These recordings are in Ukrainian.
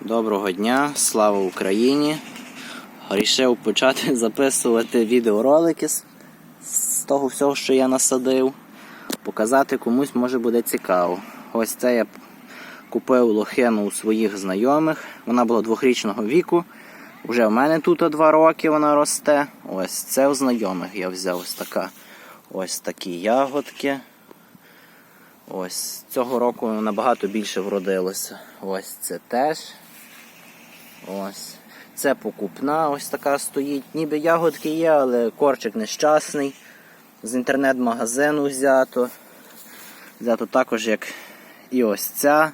Доброго дня, слава Україні! Рішив почати записувати відеоролики з, того всього, що я насадив. Показати комусь може буде цікаво. Ось це я купив лохину у своїх знайомих. Вона була двохрічного віку. Вже в мене тут два роки вона росте. Ось це у знайомих я взяв ось така. Ось такі ягодки. Ось цього року набагато більше вродилося. Ось це теж. Ось. Це покупна, ось така стоїть. Ніби ягодки є, але корчик нещасний. З інтернет-магазину взято. Взято також як і ось ця.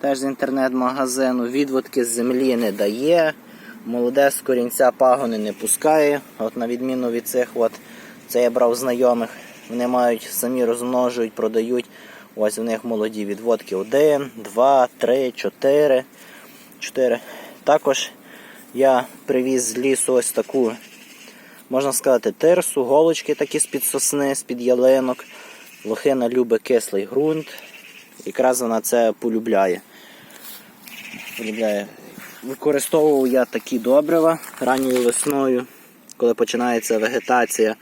Теж з інтернет-магазину. Відводки з землі не дає. Молоде з корінця пагони не пускає. От на відміну від цих, от, це я брав знайомих. Вони мають, самі розмножують, продають. Ось у них молоді відводки 1, 2, 3, 4. 4. Також я привіз з лісу ось таку, можна сказати, тирсу, голочки такі з-під сосни, з-під ялинок. Лохина любить кислий ґрунт. Якраз вона це полюбляє. полюбляє. Використовував я такі добрива ранньою весною, коли починається вегетація.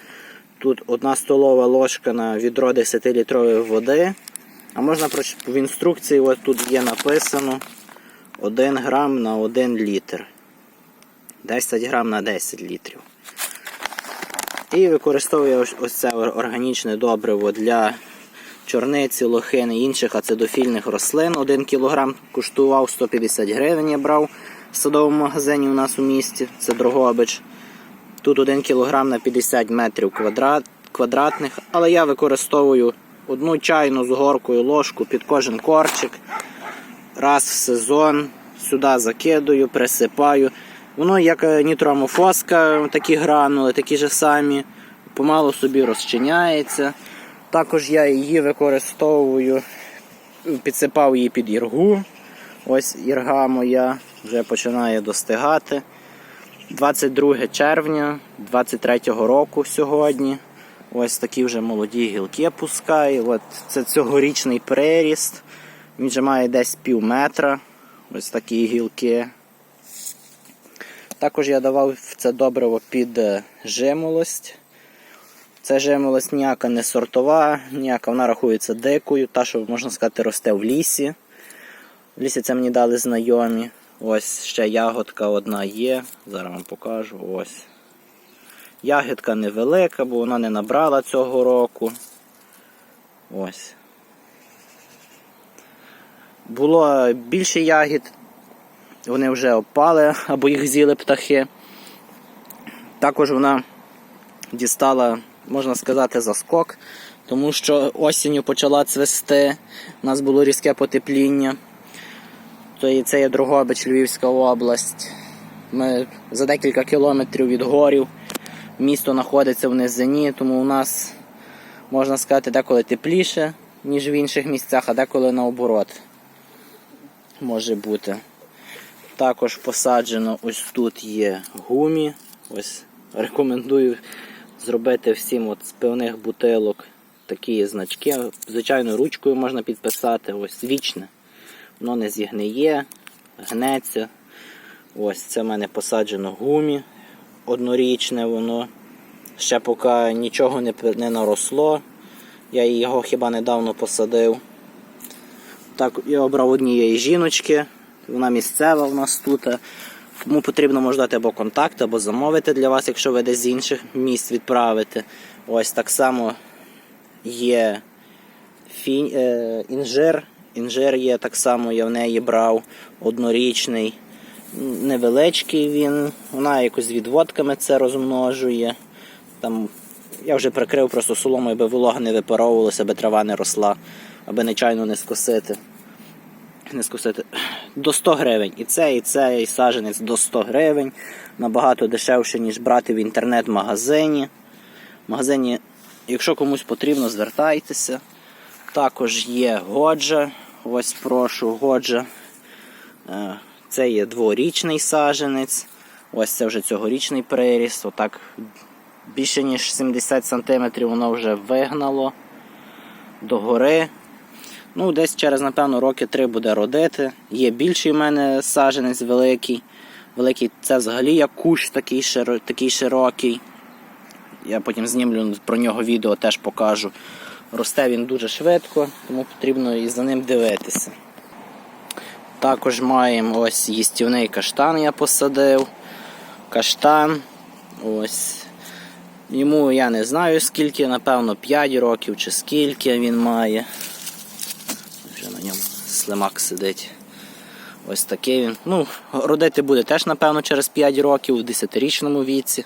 Тут одна столова ложка на відро 10-літрової води. А можна в інструкції, ось тут є написано 1 грам на 1 літр. 10 грам на 10 літрів. І використовую ось, це органічне добриво для чорниці, лохини інших ацидофільних рослин. 1 кг коштував 150 гривень. Я брав в садовому магазині у нас у місті. Це Дрогобич. Тут 1 кг на 50 метрів квадрат, квадратних, але я використовую одну чайну з горкою ложку під кожен корчик. Раз в сезон сюди закидаю, присипаю. Воно як е, нітроамофоска, такі гранули, такі ж самі, помалу собі розчиняється. Також я її використовую, підсипав її під іргу. Ось ірга моя вже починає достигати. 22 червня 23-го року сьогодні. Ось такі вже молоді гілки пускає. От це цьогорічний приріст. Він вже має десь пів метра. Ось такі гілки. Також я давав це добриво під е, жимолость. Це жимолость ніяка не сортова, ніяка вона рахується дикою, та, що, можна сказати, росте в лісі. В лісі це мені дали знайомі. Ось ще ягодка одна є. Зараз вам покажу. Ось. Ягідка невелика, бо вона не набрала цього року. Ось. Було більше ягід, вони вже опали або їх з'їли птахи. Також вона дістала, можна сказати, заскок, тому що осінню почала цвести, у нас було різке потепління. То і це є Другобич, Львівська область. Ми за декілька кілометрів від горів. Місто знаходиться в низині, тому у нас, можна сказати, деколи тепліше, ніж в інших місцях, а деколи наоборот може бути. Також посаджено ось тут є гумі. Ось рекомендую зробити всім от з пивних бутилок такі значки. Звичайно, ручкою можна підписати, ось вічне. Воно не зігниє, гнеться. Ось це в мене посаджено гумі. Однорічне воно. Ще поки нічого не, не наросло. Я його хіба недавно посадив. Так, я обрав однієї жіночки. Вона місцева у нас тут. Кому потрібно може дати або контакт, або замовити для вас, якщо ви десь з інших місць відправите. Ось так само є фі... е, інжир. Інжир є так само, я в неї брав однорічний. Невеличкий він, вона якось відводками це розмножує. Там я вже прикрив просто соломою, аби волога не випаровувалася, аби трава не росла, аби нечайно не скосити. Не скосити. До 100 гривень. І це, і це, саженець до 100 гривень. Набагато дешевше, ніж брати в інтернет-магазині. В магазині, якщо комусь потрібно, звертайтеся. Також є годжа. Ось прошу, годжа. Е, Це є дворічний саженець. Ось це вже цьогорічний приріст. Отак більше ніж 70 см воно вже вигнало догори. Ну, десь через, напевно, роки три буде родити. Є більший в мене саженець великий. Великий це взагалі як кущ такий, широ- такий широкий. Я потім знімлю про нього відео, теж покажу. Росте він дуже швидко, тому потрібно і за ним дивитися. Також маємо ось їстівний каштан я посадив. Каштан. Ось. Йому я не знаю скільки, напевно, 5 років чи скільки він має. Слимак сидить. Ось такий він. Ну, родити буде теж, напевно, через 5 років у 10-річному віці.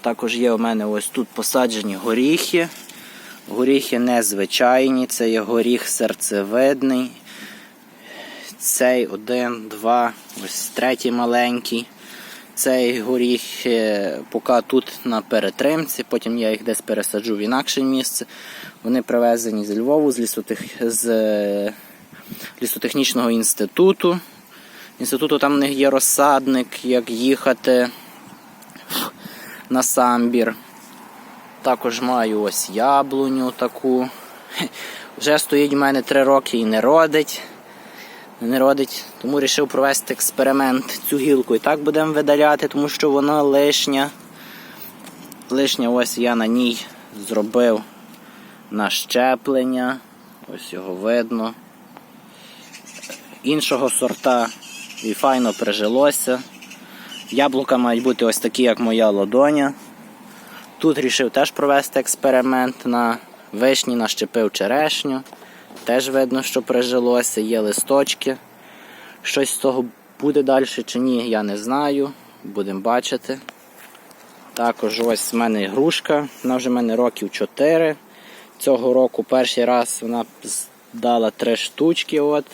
Також є у мене ось тут посаджені горіхи. Горіхи незвичайні, це є горіх серцевидний. Цей один, два, ось третій маленький. Цей горіх е, поки тут на перетримці, потім я їх десь пересаджу в інакше місце. Вони привезені з Львову, з, лісотех... з е, лісотехнічного інституту. Інституту там в них є розсадник, як їхати на самбір. Також маю ось яблуню таку. Вже стоїть у мене 3 роки і не родить. Не родить, тому вирішив провести експеримент. Цю гілку і так будемо видаляти, тому що вона лишня. Лишня ось я на ній зробив нащеплення. Ось його видно. Іншого сорта і файно прижилося. Яблука мають бути ось такі, як моя ладоня. Тут вирішив теж провести експеримент на вишні, нащепив черешню. Теж видно, що прижилося, є листочки. Щось з того буде далі чи ні, я не знаю. Будемо бачити. Також ось в мене грушка, вона вже в мене років 4. Цього року перший раз вона дала 3 штучки, от,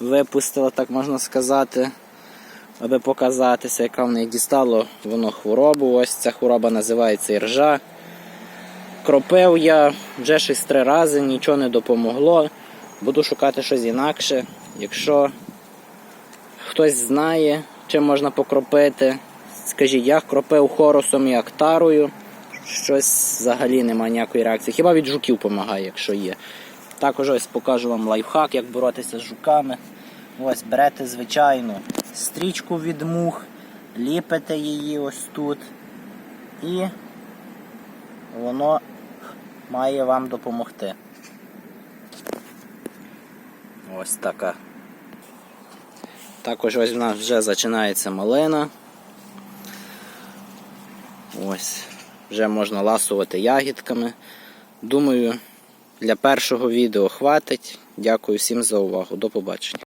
випустила, так можна сказати, аби показатися, яка в неї дістало воно хворобу. Ось ця хвороба називається іржа. Кропив я вже щось три рази, нічого не допомогло. Буду шукати щось інакше. Якщо хтось знає, чим можна покропити, скажіть, я кропив хорусом і актарою. Щось взагалі немає ніякої реакції. Хіба від жуків допомагає, якщо є. Також ось покажу вам лайфхак, як боротися з жуками. Ось берете звичайну стрічку від мух, ліпите її ось тут. І воно має вам допомогти. Ось така. Також ось в нас вже починається малина. Ось, вже можна ласувати ягідками. Думаю, для першого відео хватить. Дякую всім за увагу. До побачення.